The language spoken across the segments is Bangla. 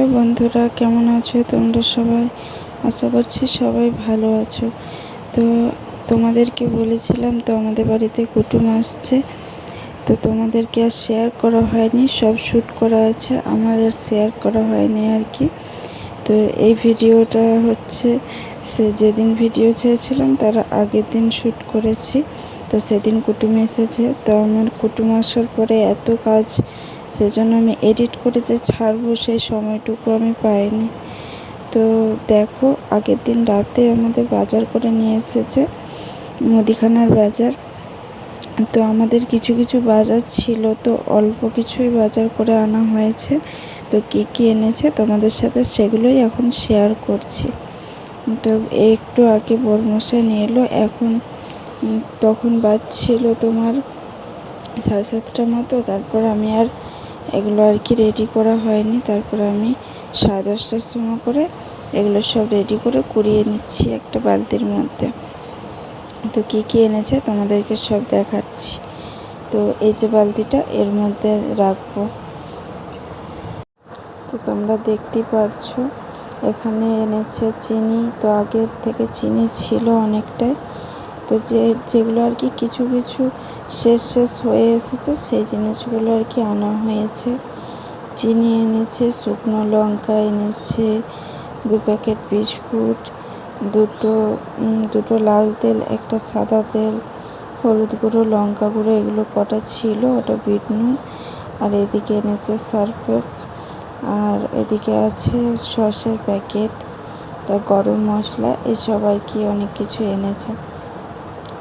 হ্যালো বন্ধুরা, কেমন আছো তোমরা সবাই? আশা করছি সবাই ভালো আছো। তো তোমাদেরকে বলেছিলাম, তো আমাদের বাড়িতে কুটুম আসছে। তো তোমাদেরকে আর শেয়ার করা হয়নি, সব শ্যুট করা আছে, আমার আর শেয়ার করা হয়নি আর কি। তো এই ভিডিওটা হচ্ছে, সে যেদিন ভিডিও চেয়েছিলাম, তার আগের দিন শ্যুট করেছি। তো সেদিন কুটুম এসেছে, তো আমার কুটুম আসার পরে এত কাজ, সেজন্য আমি এডিট করে যে ছাড়বো সেই সময়টুকু আমি পাইনি। তো দেখো, আগের দিন রাতে আমাদের বাজার করে নিয়ে এসেছে মুদিখানার বাজার। তো আমাদের কিছু কিছু বাজার ছিল, তো অল্প কিছুই বাজার করে আনা হয়েছে। তো কী কী এনেছে তোমাদের সাথে সেগুলোই এখন শেয়ার করছি। তো একটু আগে বরমশাই নিয়ে এলো, এখন তখন বাজছিল তোমার সাড়ে সাতটার মতো, তারপর আমি আর এগুলো আর কি রেডি করা হয়নি। তারপর আমি সাড়ে দশটার সময় করে এগুলো সব রেডি করে কুড়িয়ে নিচ্ছি একটা বালতির মধ্যে। তো কী কী এনেছে তোমাদেরকে সব দেখাচ্ছি। তো এই যে বালতিটা এর মধ্যে রাখব। তো তোমরা দেখতেই পাচ্ছ এখানে এনেছে চিনি। তো আগের থেকে চিনি ছিল অনেকটাই। তো যে, যেগুলো আর কি কিছু কিছু শেষ শেষ হয়ে এসেছে, সেই জিনিসগুলো আর কি আনা হয়েছে। চিনি এনেছে, শুকনো লঙ্কা এনেছে, দু প্যাকেট বিস্কুট, দুটো দুটো লাল তেল, একটা সাদা তেল, হলুদ গুঁড়ো, লঙ্কা গুঁড়ো, এগুলো কটা ছিল, ওটা বিট নুন, আর এদিকে এনেছে সার্ফেক আর এদিকে আছে সসের প্যাকেট, তা গরম মশলা, এসব আর কি অনেক কিছু এনেছে।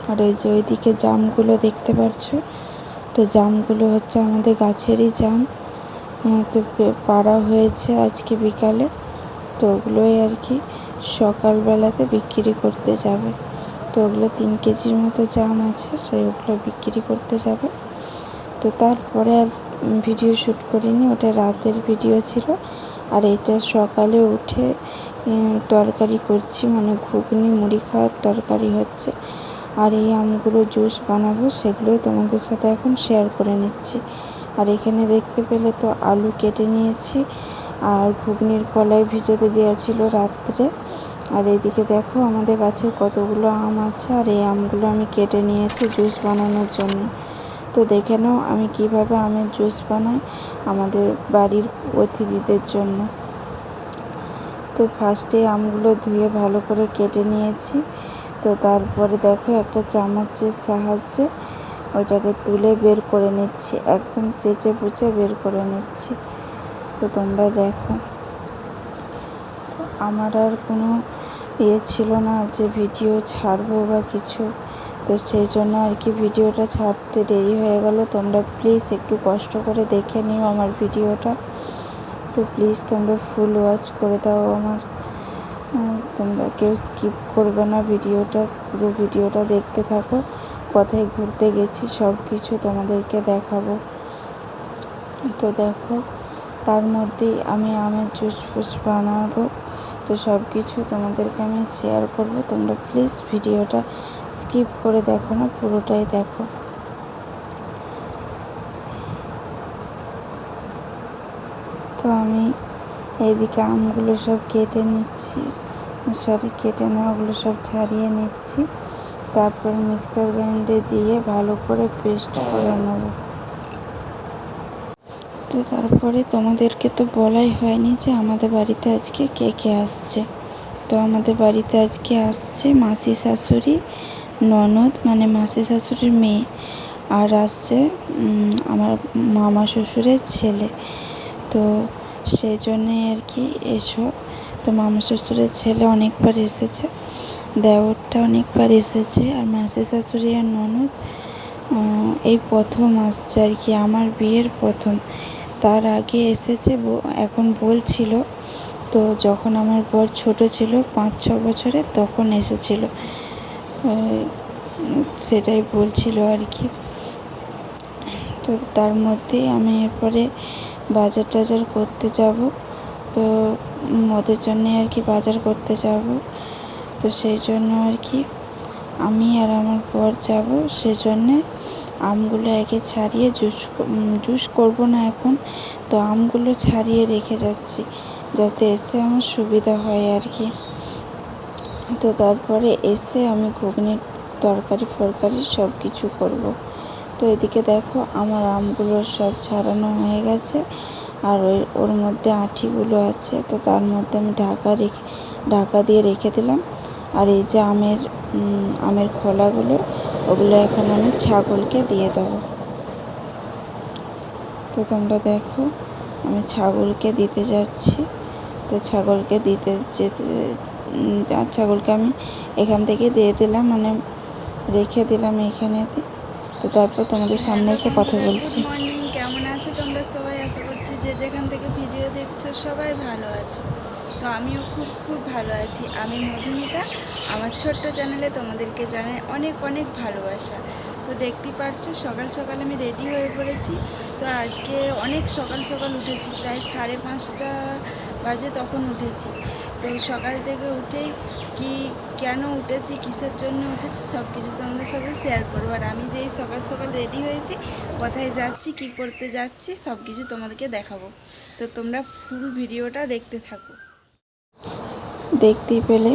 আর এই যে ওইদিকে জামগুলো দেখতে পাচ্ছ তো জামগুলো হচ্ছে আমাদের গাছেরই জাম। তো পাড়া হয়েছে আজকে বিকালে। তো ওগুলোই আর কি সকালবেলাতে বিক্রি করতে যাবে। তো ওগুলো তিন কেজির মতো জাম আছে, সেই ওগুলো বিক্রি করতে যাবে। তো তারপরে আর ভিডিও শ্যুট করিনি, ওটা রাতের ভিডিও ছিল। আর এটা সকালে উঠে তরকারি করছি মানে ঘুগনি, মুড়ি খাওয়ার তরকারি হচ্ছে। আর এই আমগুলো জুস বানাবো, সেগুলোই তোমাদের সাথে এখন শেয়ার করে নিচ্ছি। আর এখানে দেখতে পেলে তো আলু কেটে নিয়েছি, আর ঘুগনির কলাই ভিজোতে দেওয়া ছিল রাত্রে। আর এদিকে দেখো আমাদের গাছে কতগুলো আম আছে, আর এই আমগুলো আমি কেটে নিয়েছি জুস বানানোর জন্য। তো দেখে নাও আমি কীভাবে আমের জুস বানাই আমাদের বাড়ির অতিথিদের জন্য। তো ফার্স্টে আমগুলো ধুয়ে ভালো করে কেটে নিয়েছি। তো তারপরে দেখো একটা চামচের সাহায্যে ওইটাকে তুলে বের করে নিচ্ছি। একদম চেঁচে পুচে বের করে নিচ্ছি। তো তোমরা দেখো। তো আমার আর কোনো ইয়ে ছিল না যে ভিডিও ছাড়বো বা কিছু। তো সেই জন্য আর কি ভিডিওটা ছাড়তে দেরি হয়ে গেল। তোমরা প্লিজ একটু কষ্ট করে দেখে নিও আমার ভিডিওটা। তো প্লিজ তোমরা ফুল ওয়াচ করে দাও আমার। তোমরা কেউ স্কিপ করবে না, ভিডিওটা, পুরো ভিডিওটা দেখতে থাকো। কোথায় ঘুরতে গেছি সব কিছু তোমাদেরকে দেখাবো। তো দেখো, তার মধ্যেই আমি আমের জুস ফুস বানাবো। তো সব কিছু তোমাদেরকে আমি শেয়ার করব। তোমরা প্লিজ ভিডিওটা স্কিপ করে দেখো না, পুরোটাই দেখো তো আমি এইদিকে আমগুলো সব কেটে নিচ্ছি সরি কেটে নেওয়াগুলো সব ছাড়িয়ে নিচ্ছি। তারপর মিক্সার গ্রাইন্ডে দিয়ে ভালো করে পেস্ট করে নেব। তো তারপরে তোমাদেরকে তো বলাই হয়নি যে আমাদের বাড়িতে আজকে কে কে আসছে। তো আমাদের বাড়িতে আজকে আসছে মাসি শাশুড়ি, ননদ মানে মাসি শাশুড়ির মেয়ে। আর আসছে আমার মামা শ্বশুরের ছেলে। তো সেই জন্যে আর কি এসব তো মামা শ্বশুরের ছেলে অনেকবার এসেছে, দেওরটা অনেকবার এসেছে, আর মাসি শাশুড়ি আর ননদ এই প্রথম আসছে আর কি, আমার বিয়ের প্রথম। তার আগে এসেছে এখন বলছিল তো যখন আমার বর ছোট ছিল, পাঁচ, ছ বছরে তখন এসেছিল। সেটাই বলছিল আর কি। তো তার মধ্যেই আমি এরপরে বাজার টাজার করতে যাব। তো ওদের জন্যে আর কি বাজার করতে যাব। তো সেই জন্য আর কি আমি আর আমার বর যাব। সেজন্যে আমগুলো আগে ছাড়িয়ে জুস জুস করব না এখন। তো আমগুলো ছাড়িয়ে রেখে যাচ্ছি যাতে এসে আমার সুবিধা হয় আর কি। তো তারপরে এসে আমি ঘুগনির তরকারি, ফরকারি সব কিছু করব। তো এদিকে দেখো আমার আমগুলো সব ছাড়ানো হয়ে গেছে আর ওই ওর মধ্যে আঁঠিগুলো আছে, তো তার মধ্যে আমি ঢাকা রেখে, ঢাকা দিয়ে রেখে দিলাম। আর এই যে আমের আমের খোলাগুলো, ওগুলো এখন আমি ছাগলকে দিয়ে দেবো। তো তোমরা দেখো, আমি ছাগলকে দিতে যাচ্ছি। তো ছাগলকে দিতে যেতে ছাগলকে আমি এখান থেকে দিয়ে দিলাম মানে রেখে দিলাম এখানেতে। তো তারপর তোমাদের সামনে এসে কথা বলছি। কেমন আছো তোমরা সবাই? আশা করছি যে যেখান থেকে ভিডিও দেখছ সবাই ভালো আছো। তো আমিও খুব খুব ভালো আছি। আমি মধুমিতা। আমার ছোট্ট চ্যানেলে তোমাদেরকে জানাই অনেক অনেক ভালোবাসা। তো দেখতেই পাচ্ছ সকাল সকাল আমি রেডি হয়ে পড়েছি। তো আজকে অনেক সকাল সকাল উঠেছি। প্রায় সাড়ে পাঁচটা বাজে তখন উঠেছি। তো সকাল থেকে উঠেই কি, কেন উঠেছি, কিসের জন্য উঠেছি সব কিছু তোমাদের সাথে শেয়ার করব। আর আমি যেই সকাল সকাল রেডি হয়েছি, কোথায় যাচ্ছি, কি করতে যাচ্ছি সব কিছু তোমাদেরকে দেখাবো। তো তোমরা ফুল ভিডিওটা দেখতে থাকো। দেখতেই পেলে।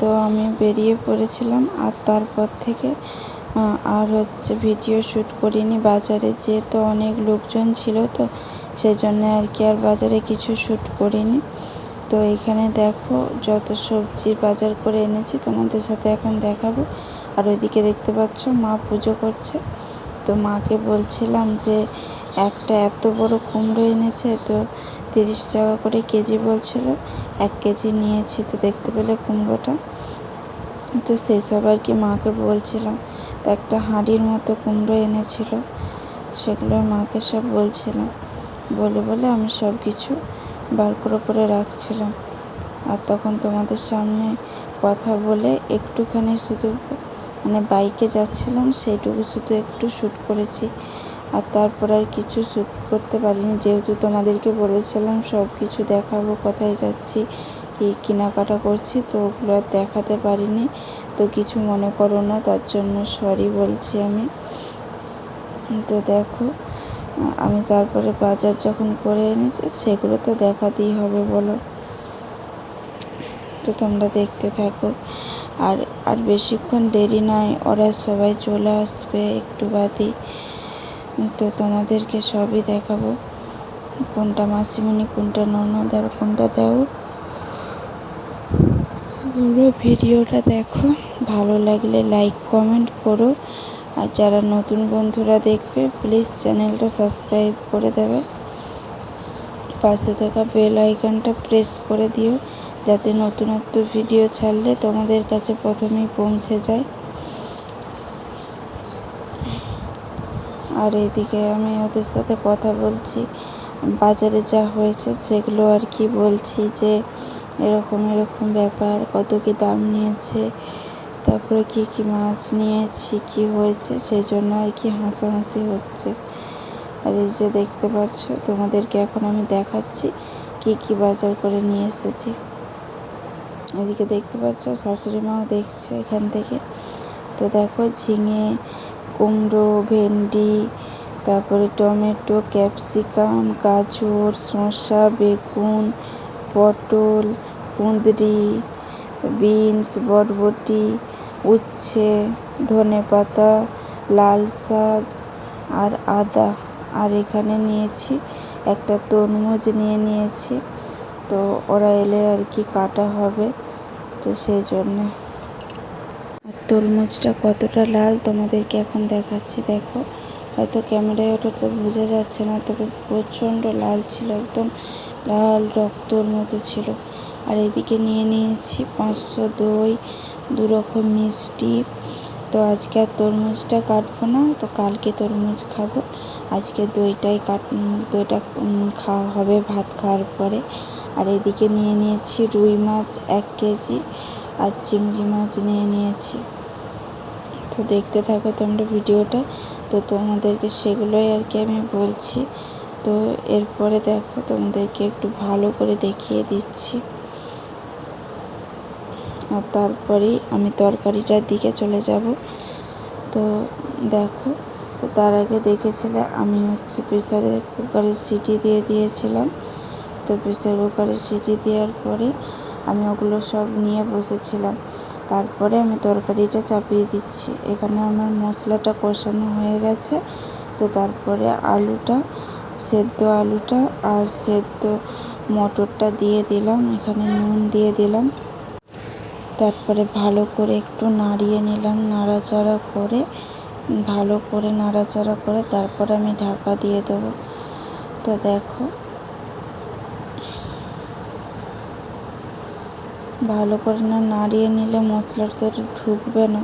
তো আমি বেরিয়ে পড়েছিলাম আর তারপর থেকে আর হচ্ছে ভিডিও শ্যুট করিনি। বাজারে যেহেতু অনেক লোকজন ছিল, তো সেই জন্য আর কি আর বাজারে কিছু শ্যুট করিনি। তো এখানে দেখো যত সবজি বাজার করে এনেছি, তোমাদের সাথে এখন দেখাবো। আর ওইদিকে দেখতে পাচ্ছ মা পুজো করছে। তো মাকে বলছিলাম যে, একটা এত বড় কুমড়ো এনেছে তো তিরিশ টাকা করে কেজি বলছিল, এক কেজি নিয়েছি তো দেখতে পেলে কুমড়োটা। তো সেসব আর কি মাকে বলছিলাম। তো একটা হাঁড়ির মতো কুমড়ো এনেছিল, সেগুলো মাকে সব বলছিলাম। বলে বলে আমি সব কিছু বার করে করে রাখছিলাম। আর তখন তোমাদের সামনে কথা বলে একটুখানি শুধু মানে বাইকে যাচ্ছিলাম, সেইটুকু শুধু একটু শ্যুট করেছি। আর তারপর আর কিছু শ্যুট করতে পারিনি। যেহেতু তোমাদেরকে বলেছিলাম, সব কিছু দেখাবো, কোথায় যাচ্ছি, কি কেনাকাটা করছি, তো ওগুলো আর দেখাতে পারিনি। তো কিছু মনে করো না, তার জন্য সরি বলছি আমি। তো দেখো আমি তারপরে বাজার যখন করে এনেছি, সেগুলো তো দেখাতেই হবে বলো। তো তোমরা দেখতে থাকো। আর আর বেশিক্ষণ দেরি নয়, ওরা সবাই চলে আসবে একটু বাদে। তো তোমাদেরকে সবই দেখাবো। কোনটা মাসিমণি, কোনটা ননদ, আর কোনটা দেওর। পুরো ভিডিওটা দেখো। ভালো লাগলে লাইক, কমেন্ট করো। আর যারা নতুন বন্ধুরা দেখবে প্লিজ চ্যানেলটা সাবস্ক্রাইব করে দেবে। পাশে থাকা বেল আইকনটা প্রেস করে দিও, যাতে নতুনত্ব ভিডিও ছাড়লে তোমাদের কাছে প্রথমেই পৌঁছে যায়। আর এদিকে আমি ওদের সাথে কথা বলছি, বাজারে যা হয়েছে সেগুলো আর কি বলছি যে, এরকম এরকম ব্যাপার, কত কি দাম নিয়েছে তারপরে কি কি মাছ নিয়েছি, কি হয়েছে, সেই জন্য আর কি হাসাহাসি হচ্ছে। আর এই যে দেখতে পাচ্ছ, তোমাদেরকে এখন আমি দেখাচ্ছি কি কি বাজার করে নিয়ে এসেছি। এদিকে দেখতে পাচ্ছ, শাশুড়ি মাও দেখছে এখান থেকে। তো দেখো, ঝিঙে, কুমড়ো, ভেন্ডি, তারপরে টমেটো, ক্যাপসিকাম, গাজর, শসা, বেগুন, পটল, কুঁদরি, বিনস, বরবটি উচ্ছে, ধনে পাতা, লাল শাক আর আদা। আর এখানে নিয়েছি একটা তরমুজ নিয়ে নিয়েছি। তো ওরা এলে আর কি কাটা হবে, তো সেই জন্য। আর তরমুজটা কতটা লাল তোমাদেরকে এখন দেখাচ্ছি, দেখো। হয়তো ক্যামেরায় ওটাতে বোঝা যাচ্ছে না, তবে প্রচণ্ড লাল ছিল, একদম লাল রক্তর মতো ছিল। আর এদিকে নিয়ে নিয়েছি পাঁচশো দই দু রকম মিষ্টি। তো আজকে আর তরমুজটা কাটবো না, তো কালকে তরমুজ খাব। আজকে দইটাই কাট, দইটা খাওয়া হবে ভাত খাওয়ার পরে। আর এদিকে নিয়ে নিয়েছি রুই মাছ এক কেজি আর চিংড়ি মাছ নিয়ে নিয়েছি। তো দেখতে থাকো তোমরা ভিডিওটা। তো তোমাদেরকে সেগুলোই আর কি আমি বলছি। তো এরপরে দেখো তোমাদেরকে একটু ভালো করে দেখিয়ে দিচ্ছি। আর তারপরেই আমি তরকারিটার দিকে চলে যাব। তো দেখো, তো তার আগে দেখেছিলে আমি হচ্ছে প্রেসারে কুকারে সিটি দিয়ে দিয়েছিলাম। তো প্রেসার কুকারে সিটি দেওয়ার পরে আমি ওগুলো সব নিয়ে বসেছিলাম। তারপরে আমি তরকারিটা চাপিয়ে দিচ্ছি। এখানে আমার মশলাটা কষানো হয়ে গেছে। তো তারপরে আলুটা, সেদ্ধ আলুটা আর সেদ্ধ মটরটা দিয়ে দিলাম। এখানে নুন দিয়ে দিলাম। তারপরে ভালো করে একটু নাড়িয়ে নিলাম, নাড়াচাড়া করে, ভালো করে নাড়াচাড়া করে তারপরে আমি ঢাকা দিয়ে দেবো। তো দেখো। ভালো করে না নাড়িয়ে নিলে মশলাটা ঢুকবে না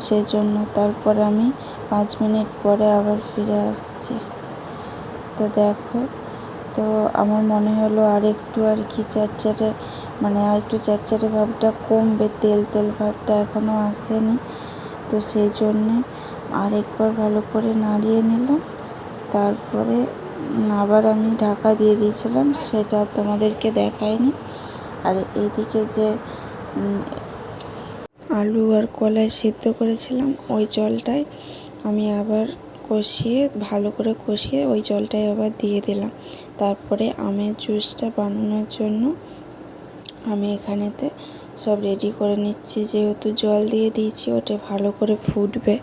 সেই জন্য তারপর আমি পাঁচ মিনিট পরে আবার ফিরে আসছি। তো দেখো, তো আমার মনে হলো আর একটু আর কি চারচারে মানে আর একটু চারচারে ভাবটা কমবে, তেল তেল ভাবটা এখনও আসেনি। তো সেই জন্যে আরেকবার ভালো করে নাড়িয়ে নিলাম। তারপরে আবার আমি ঢাকা দিয়ে দিয়েছিলাম, সেটা তোমাদেরকে দেখায়নি আর এইদিকে যে আলু আর কলাই সিদ্ধ করেছিলাম, ওই জলটাই আমি আবার কষিয়ে, ভালো করে কষিয়ে ওই জলটাই আবার দিয়ে দিলাম। তারপরে আমের জুসটা বানানোর জন্য আমি এখানেতে সব রেডি করে নিচ্ছি। যেহেতু জল দিয়ে দিয়েছি, ওটা ভালো করে ফুটবে,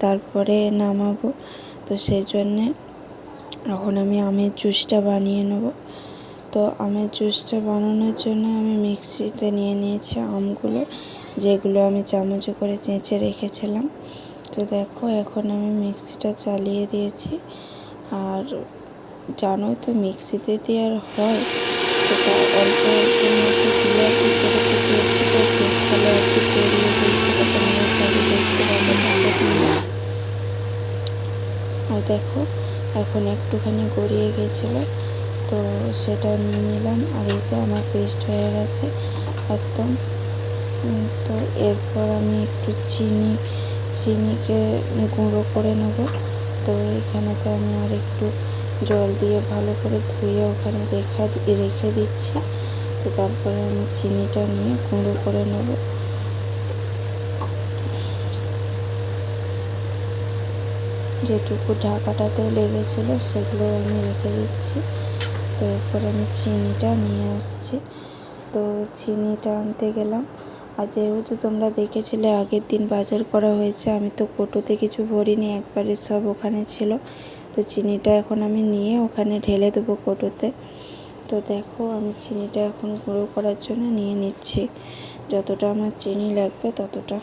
তারপরে নামাবো। তো সেই জন্যে এখন আমি আমের জুসটা বানিয়ে নেব। তো আমের জুসটা বানানোর জন্য আমি মিক্সিতে নিয়ে নিয়েছি আমগুলো, যেগুলো আমি চামচে করে চেঁচে রেখেছিলাম। তো দেখো, এখন আমি মিক্সিটা চালিয়ে দিয়েছি। আর জানোই তো, মিক্সিতে দিয়ে আর হয়। অল্প মধ্যে আর করতে চেয়েছি তো শেষকালে তোমাদের সাথে দেখতে পাবে ভালো তোমরা আর দেখো, এখন একটুখানি গড়িয়ে গেছিল, তো সেটা নিয়ে নিলাম। আর এই যে আমার পেস্ট হয়ে গেছে একদম। তো এরপর আমি একটু চিনি, চিনিকে গুঁড়ো করে নেব। তো এখানে তো আমি আর একটু জল দিয়ে ভালো করে ধুয়ে ওখানে রেখা রেখে দিচ্ছি। তো তারপরে আমি চিনিটা নিয়ে গুঁড়ো করে নেব। যেটুকু ঢাকাটাতে লেগেছিলো সেগুলো আমি রেখে দিচ্ছি। তো এরপর আমি চিনিটা নিয়ে আসছি। তো চিনিটা আনতে গেলাম। আর যেহেতু তোমরা দেখেছিলে আগের দিন বাজার করা হয়েছে, আমি তো কোটোতে কিছু ভরিনি, একবারে সব ওখানে ছিল। তো চিনিটা এখন আমি নিয়ে ওখানে ঢেলে দেবো কৌটোতে। তো দেখো আমি চিনিটা এখন গুঁড়ো করার জন্য নিয়ে নিচ্ছি। যতটা আমার চিনি লাগবে ততটা।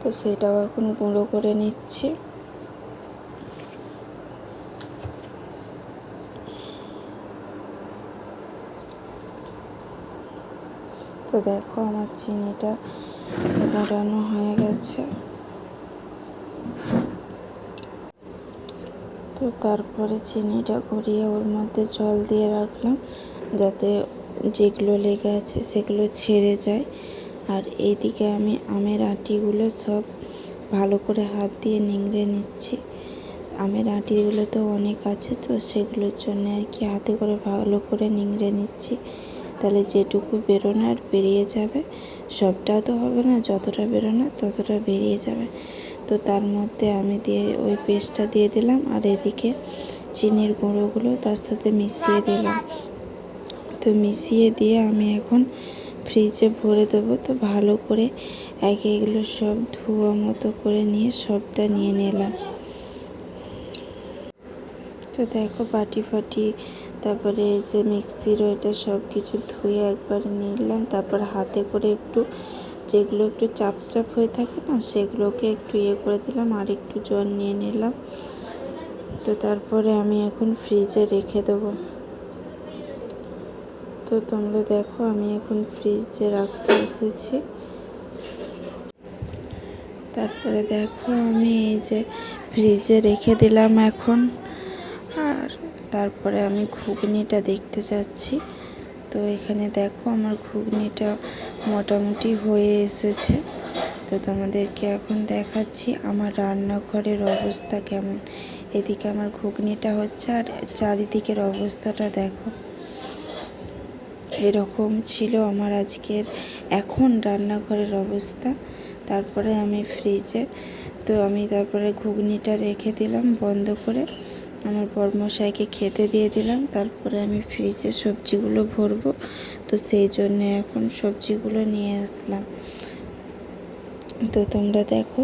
তো সেটাও এখন গুঁড়ো করে নিচ্ছি। তো দেখো আমার চিনিটা গুঁড়ানো হয়ে গেছে। তো তারপরে চিনিটা গড়িয়ে ওর মধ্যে জল দিয়ে রাখলাম যাতে যেগুলো লেগে আছে সেগুলো ছেড়ে যায়। আর এইদিকে আমি আমের আটিগুলো সব ভালো করে হাত দিয়ে নিংড়ে নিচ্ছি। আমের আটিগুলো তো অনেক আছে তো সেগুলোর জন্য আর কি হাতে করে ভালো করে নিংড়ে নিচ্ছি। তাহলে যেটুকু বেরোনোর বেরিয়ে যাবে, সবটা তো হবে না, যতটা বেরোনোর ততটা বেরিয়ে যাবে। তো তার মধ্যে আমি দিয়ে ওই পেস্টটা দিয়ে দিলাম আর এদিকে চিনির গুঁড়োগুলো তার সাথে মিশিয়ে দিলাম। তো মিশিয়ে দিয়ে আমি এখন ফ্রিজে ভরে দেবো। তো ভালো করে একে এগুলো সব ধোয়া মতো করে নিয়ে সবটা নিয়ে নিলাম। তো দেখো বাটি ফাটি তারপরে এই যে মিক্সির ওইটা সব কিছু ধুয়ে একবার নিলাম। তারপর হাতে করে একটু যেগুলো একটু চাপ চাপ হয়ে থাকে না, সেগুলোকে একটু ইয়ে করে দিলাম আর একটু জল নিয়ে নিলাম। তো তারপরে আমি এখন ফ্রিজে রেখে দেবো। তো তোমরা দেখো আমি এখন ফ্রিজে রাখতে এসেছি। তারপরে দেখো আমি এই যে ফ্রিজে রেখে দিলাম এখন। আর তারপরে আমি ঘুগনিটা দেখতে যাচ্ছি। তো এখানে দেখো আমার ঘুগনিটা মোটামুটি হয়ে এসেছে। তো তোমাদেরকে এখন দেখাচ্ছি আমার রান্নাঘরের অবস্থা কেমন। এদিকে আমার ঘুগনিটা হচ্ছে আর চারিদিকের অবস্থাটা দেখো। এরকম ছিল আমার আজকের এখন রান্নাঘরের অবস্থা। তারপরে আমি ফ্রিজে, তো আমি তারপরে ঘুগনিটা রেখে দিলাম বন্ধ করে। আমার বরমশাইকে খেতে দিয়ে দিলাম, তারপরে আমি ফ্রিজে সবজিগুলো ভরবো। তো সেই জন্য এখন সবজিগুলো নিয়ে আসলাম। তো তোমরা দেখো,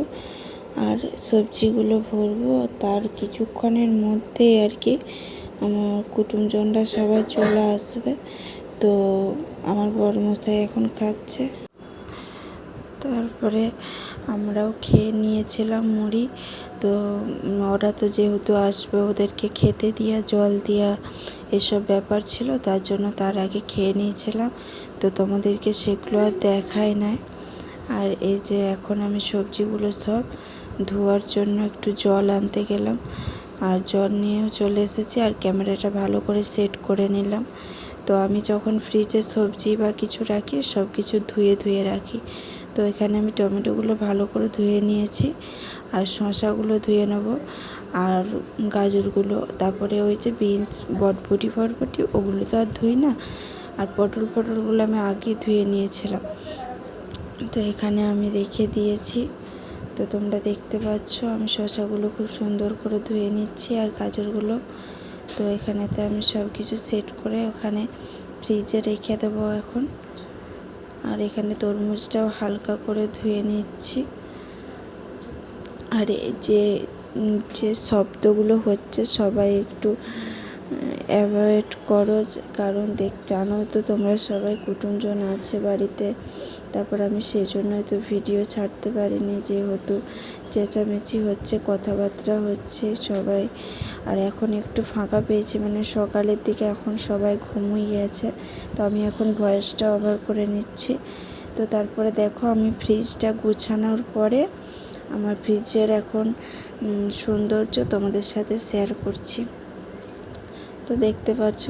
আর সবজিগুলো ভরবো তার কিছুক্ষণের মধ্যেই আর কি আমার কুটুমজনরা সবাই চলে আসবে। তো আমার বড়মশাই এখন খাচ্ছে। তারপরে আমরাও খেয়ে নিয়েছিলাম মুড়ি। তো, ওরা তো যেহেতু আসবে ওদেরকে খেতে দিয়া, জল দিয়া এসব ব্যাপার ছিল, তার জন্য তার আগে খেয়ে নিয়েছিলাম। তো তোমাদেরকে সেগুলো আর দেখায় নাই। আর এই যে এখন আমি সবজিগুলো সব ধোয়ার জন্য একটু জল আনতে গেলাম। আর জল নিয়েও চলে এসেছি আর ক্যামেরাটা ভালো করে সেট করে নিলাম। তো আমি যখন ফ্রিজে সবজি বা কিছু রাখি সব কিছু ধুয়ে ধুয়ে রাখি। তো এখানে আমি টমেটোগুলো ভালো করে ধুয়ে নিয়েছি। আর শশাগুলো ধুয়ে নেব আর গাজরগুলো, তারপরে ওই যে বিনস, বটবটি, ফটবটি, ওগুলো তো আর ধুই না। আর পটল পটলগুলো আমি আগে ধুয়ে নিয়েছিলাম। তো এখানে আমি রেখে দিয়েছি। তো তোমরা দেখতে পাচ্ছ, আমি শসাগুলো খুব সুন্দর করে ধুয়ে নিচ্ছি আর গাজরগুলো। তো এখানেতে আমি সব কিছু সেট করে ওখানে ফ্রিজে রেখে দেবো এখন। আর এখানে তরমুজটাও হালকা করে ধুয়ে নিচ্ছি। আর যে যে শব্দগুলো হচ্ছে সবাই একটু অ্যাভয়েড করো। কারণ দেখ, জানো তো তোমরা সবাই কুটুমজন আছে বাড়িতে। তারপর আমি সেই জন্যই তো ভিডিও ছাড়তে পারিনি। যেহেতু চেঁচামেচি হচ্ছে, কথাবার্তা হচ্ছে সবাই। আর এখন একটু ফাঁকা পেয়েছি মানে সকালের দিকে এখন সবাই ঘুমিয়ে গেছে। তো আমি এখন ভয়েসটা ওভার করে নিচ্ছি। তো তারপরে দেখো আমি ফ্রিজটা গুছানোর পরে আমার ফ্রিজের এখন সৌন্দর্য তোমাদের সাথে শেয়ার করছি। তো দেখতে পাচ্ছ,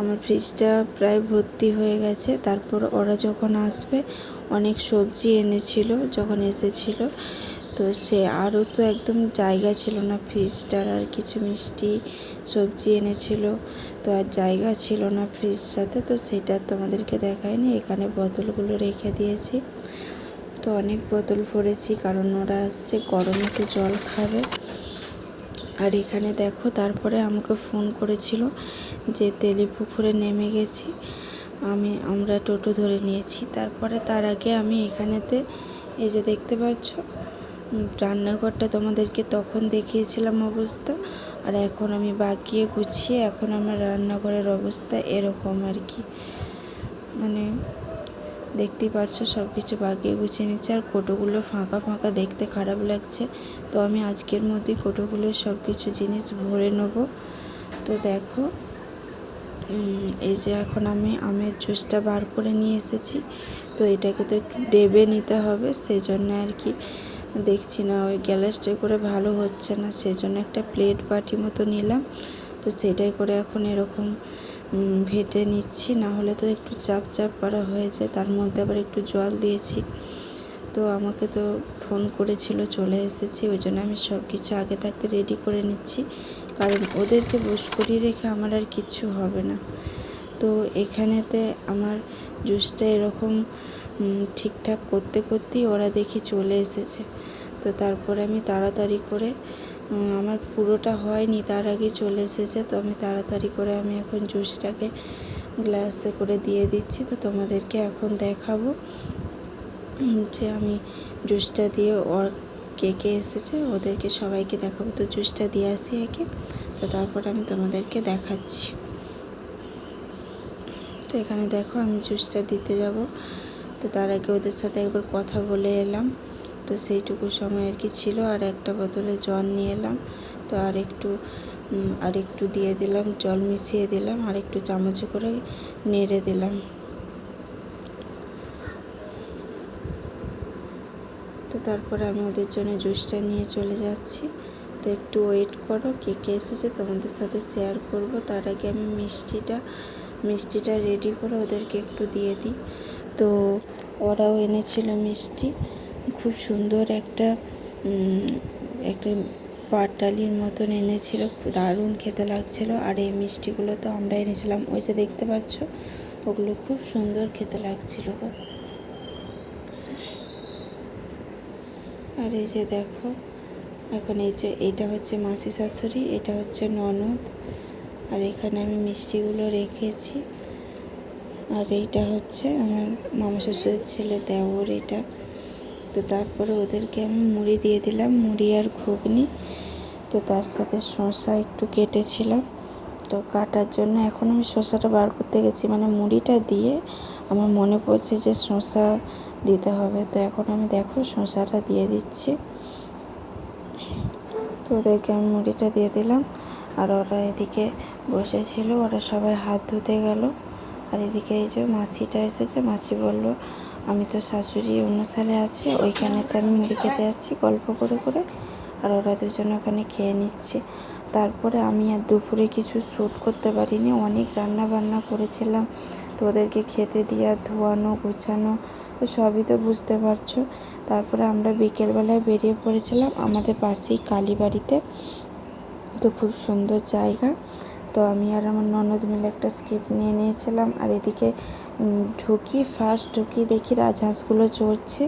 আমার ফ্রিজটা প্রায় ভর্তি হয়ে গেছে। তারপর ওরা যখন আসবে, অনেক সবজি এনেছিল, যখন এসেছিল, তো সে আরও তো একদম জায়গা ছিল না ফ্রিজটার, আর কিছু মিষ্টি সবজি এনেছিল, তো আর জায়গা ছিল না ফ্রিজটাতে, তো সেটা তোমাদেরকে দেখায়নি এখানে বোতলগুলো রেখে দিয়েছি। তো অনেক বোতল ভরেছি কারণ ওরা আসছে, গরমে তো জল খাবে। আর এখানে দেখো, তারপরে আমাকে ফোন করেছিল যে তেলি পুকুরে নেমে গেছি। আমি, আমরা টোটো ধরে নিয়েছি। তারপরে তার আগে আমি এখানেতে, এই যে দেখতে পাচ্ছ রান্নাঘরটা তোমাদেরকে তখন দেখিয়েছিলাম অবস্থা। আর এখন আমি বাকিয়ে গুছিয়ে, এখন আমার রান্নাঘরের অবস্থা এরকম আর কি। মানে দেখতেই পারছ সব কিছু বাগিয়ে গুছিয়ে নিচ্ছে আর কোটোগুলো ফাঁকা ফাঁকা দেখতে খারাপ লাগছে। তো আমি আজকের মধ্যেই কোটোগুলো সব কিছু জিনিস ভরে নেব। তো দেখো এই যে এখন আমি আমের জুসটা বার করে নিয়ে এসেছি। তো এটাকে তো একটু ডেবে নিতে হবে সেই জন্য আর কি দেখছি না, ওই গ্যালাসটা করে ভালো হচ্ছে না সেই জন্য একটা প্লেট বাটি মতো নিলাম। তো সেটাই করে এখন এরকম ভেটে নিচ্ছি না হলে তো একটু চাপ চাপ করা হয়ে যায়। তার মধ্যে আবার একটু জল দিয়েছি। তো আমাকে তো ফোন করেছিল, চলে এসেছি। ওই জন্য আমি সব কিছু আগে থাকতে রেডি করে নিচ্ছি। কারণ ওদেরকে বস করিয়ে রেখে আমার আর কিচ্ছু হবে না। তো এখানেতে আমার জুসটা এরকম ঠিকঠাক করতে করতেই ওরা দেখি চলে এসেছে। তো তারপরে আমি তাড়াতাড়ি করে আমার পুরোটা হয়নি, তার আগে চলে এসেছে, তো আমি তাড়াতাড়ি করে আমি এখন জুসটাকে গ্লাসে করে দিয়ে দিচ্ছি, তো তোমাদেরকে এখন দেখাবো যে আমি জুসটা দিয়ে ওর কে কে এসেছে, ওদেরকে সবাইকে দেখাবো, তো জুসটা দিয়ে আসি একে, তো তারপর আমি তোমাদেরকে দেখাচ্ছি। তো এখানে দেখো আমি জুসটা দিতে যাব, তো তার আগে ওদের সাথে একবার কথা বলে এলাম। তো সেইটুকু সময় আর কি ছিল। আর একটা বোতলে জল নিয়ে এলাম। তো আর একটু আর একটু দিয়ে দিলাম, জল মিশিয়ে দিলাম, আর একটু চামচে করে নেড়ে দিলাম। তো তারপরে আমি ওদের জন্য জুসটা নিয়ে চলে যাচ্ছি। তো একটু ওয়েট করো, কে কে এসেছে তোমাদের সাথে শেয়ার করব। তার আগে আমি মিষ্টিটা মিষ্টিটা রেডি করে ওদেরকে একটু দিয়ে দিই। তো ওরাও এনেছিল মিষ্টি। খুব সুন্দর একটা একটা পাটালির মতন এনেছিল দারুণ খেতে লাগছিল। আর এই মিষ্টিগুলো তো আমরা এনেছিলাম, ওই যে দেখতে পাচ্ছ, ওগুলো খুব সুন্দর খেতে লাগছিল আর এই যে দেখো, এখন এই যে এটা হচ্ছে মাসি শাশুড়ি, এটা হচ্ছে ননদ। আর এখানে আমি মিষ্টিগুলো রেখেছি। আর এইটা হচ্ছে আমার মামা শ্বশুরের ছেলে দেওর, এটা তো তারপরে ওদেরকে আমি মুড়ি দিয়ে দিলাম, মুড়ি আর ঘুগনি। তো তার সাথে শসা একটু কেটেছিলাম। তো কাটার জন্য এখন আমি শসাটা বার করতে গেছি। মানে মুড়িটা দিয়ে আমার মনে পড়ছে যে শসা দিতে হবে। তো এখন আমি দেখো শসাটা দিয়ে দিচ্ছি। তো ওদেরকে আমি মুড়িটা দিয়ে দিলাম। আর ওরা এদিকে বসেছিল, ওরা সবাই হাত ধুতে গেল। আর এদিকে এই যে মাসিটা এসেছে, মাসি বলল আমি তো শাশুড়ি, অন্য সালে আছে ওইখানেতে আমি মুড়ি খেতে যাচ্ছি, গল্প করে করে, আর ওরা দুজন ওখানে খেয়ে নিচ্ছে। তারপরে আমি আর দুপুরে কিছু শ্যুট করতে পারিনি, অনেক রান্না বান্না করেছিলাম। তো ওদেরকে খেতে দেওয়া ধোয়ানো, গোছানো, তো সবই তো বুঝতে পারছ। তারপরে আমরা বিকেলবেলায় বেরিয়ে পড়েছিলাম আমাদের পাশেই কালীবাড়িতে। তো খুব সুন্দর জায়গা। তো আমি আর আমার ননদ মিলে একটা স্কিপ নিয়ে নিয়েছিলাম। আর এদিকে ঢুকি ফার্স্ট ঢুকি দেখি রাজহাঁসগুলো চড়ছে।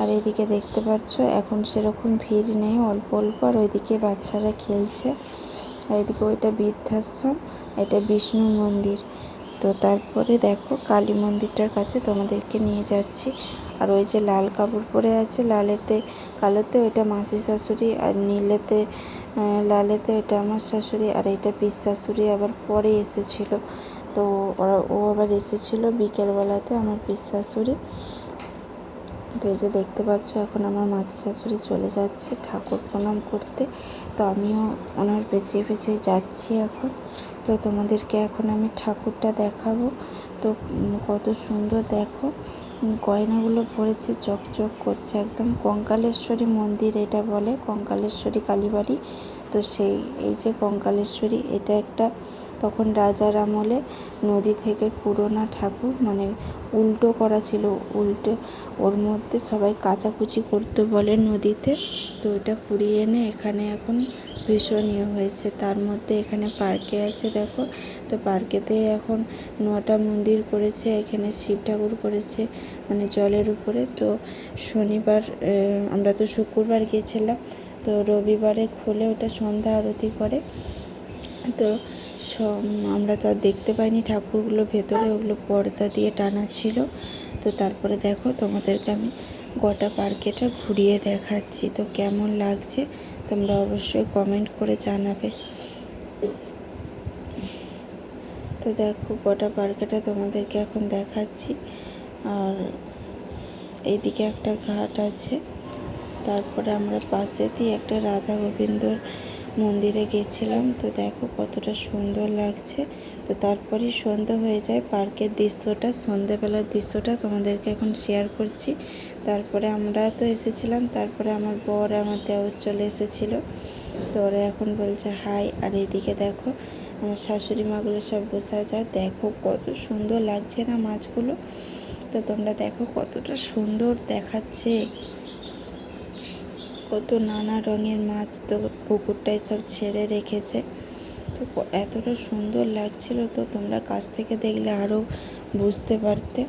আর এদিকে দেখতে পাচ্ছ, এখন সেরকম ভিড় নেই, অল্প অল্প। আর ওইদিকে বাচ্চারা খেলছে। আর এদিকে ওইটা বৃদ্ধাশ্রম, এটা বিষ্ণু মন্দির। তো তারপরে দেখো, কালী মন্দিরটার কাছে তোমাদেরকে নিয়ে যাচ্ছি। আর ওই যে লাল কাপড় পরে আছে, লালেতে, কালোতে ওইটা মাসি শাশুড়ি, আর নীলেতে লালেতে এটা আমার শাশুড়ি আর এটা পিস শাশুড়ি আবার পরে এসেছিল। তো ওরা, ও আবার এসেছিল বিকেলবেলাতে আমার পিস শাশুড়ি। তো এই যে দেখতে পাচ্ছ, এখন আমার মাসি শাশুড়ি চলে যাচ্ছে ঠাকুর প্রণাম করতে। তো আমিও ওনার পেছিয়ে পেছিয়ে যাচ্ছি এখন। তো তোমাদেরকে এখন আমি ঠাকুরটা দেখাবো। তো কত সুন্দর দেখো। গয়নাগুলো পড়েছে চকচক করছে, একদম কঙ্কালেশ্বরী মন্দির এটা বলে, কঙ্কালেশ্বরী কালীবাড়ি। তো সেই, এই যে কঙ্কালেশ্বরী, এটা একটা তখন রাজার আমলে নদী থেকে কুড়োনা ঠাকুর মানে উল্টো করা ছিল, উল্টো ওর মধ্যে সবাই কাচাকুচি করতে বলে নদীতে। তো ওটা কুড়িয়ে এনে এখানে এখন ভীষণ ইয়ে হয়েছে, তার মধ্যে এখানে পার্কে আছে, দেখো। তো পার্কেতে এখন নটা মন্দির করেছে, এখানে শিব ঠাকুর করেছে মানে জলের উপরে। তো শনিবার আমরা তো শুক্রবার গিয়েছিলাম, তো রবিবারে খুলে ওটা সন্ধ্যা আরতি করে। তো আমরা তো আর দেখতে পাইনি ঠাকুরগুলো, ভেতরে ওগুলো পর্দা দিয়ে টানা ছিল। তো তারপরে দেখো তোমাদেরকে আমি গোটা পার্কেটা ঘুরিয়ে দেখাচ্ছি। তো কেমন লাগছে তোমরা অবশ্যই কমেন্ট করে জানাবে। তো দেখো গোটা পার্কেটা তোমাদেরকে এখন দেখাচ্ছি। আর এইদিকে একটা ঘাট আছে। তারপরে আমরা পাশে দিয়ে একটা রাধা গোবিন্দর মন্দিরে গেছিলাম। তো দেখো কতটা সুন্দর লাগছে। তো তারপরেই সন্ধ্যা হয়ে যায়। পার্কের দৃশ্যটা, সন্ধ্যেবেলার দৃশ্যটা তোমাদেরকে এখন শেয়ার করছি। তারপরে আমরা তো এসেছিলাম। তারপরে আমার বর আমার দেওর চলে এসেছিল। তো ওরা এখন বলছে, হাই। আর এদিকে দেখো আমার শাশুড়ি মাগুলো সব আছে, আর দেখো কত সুন্দর লাগছে না মাছগুলো। তো তোমরা দেখো কতটা সুন্দর দেখাচ্ছে। কত নানা রঙের মাছ তো পুকুরটায় সব ছেড়ে রেখেছে। তো এতটা সুন্দর লাগছিল তো তোমরা কাছ থেকে দেখলে আরও বুঝতে পারতে।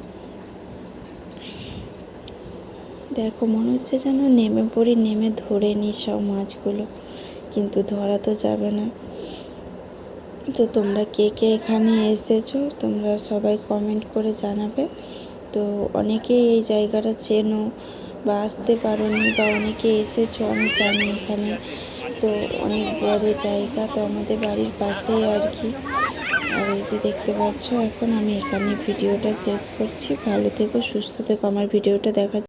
দেখো মনে হচ্ছে যেন নেমে পড়ি, নেমে ধরে নিই সব মাছগুলো। কিন্তু ধরা তো যাবে না। তো তোমরা কে কে এখানে এসেছ, তোমরা সবাই কমেন্ট করে জানাবে। তো অনেকেই এই জায়গাটা চেনো বা আসতে পারোনি বা অনেকে এসেছ, আমি জানি এখানে। তো অনেক বড় জায়গা, তো আমাদের বাড়ির পাশেই আর কি। আর এই যে দেখতে পাচ্ছ, এখন আমি এখানে ভিডিওটা শেষ করছি। ভালো থেকো, সুস্থ থেকো। আমার ভিডিওটা দেখা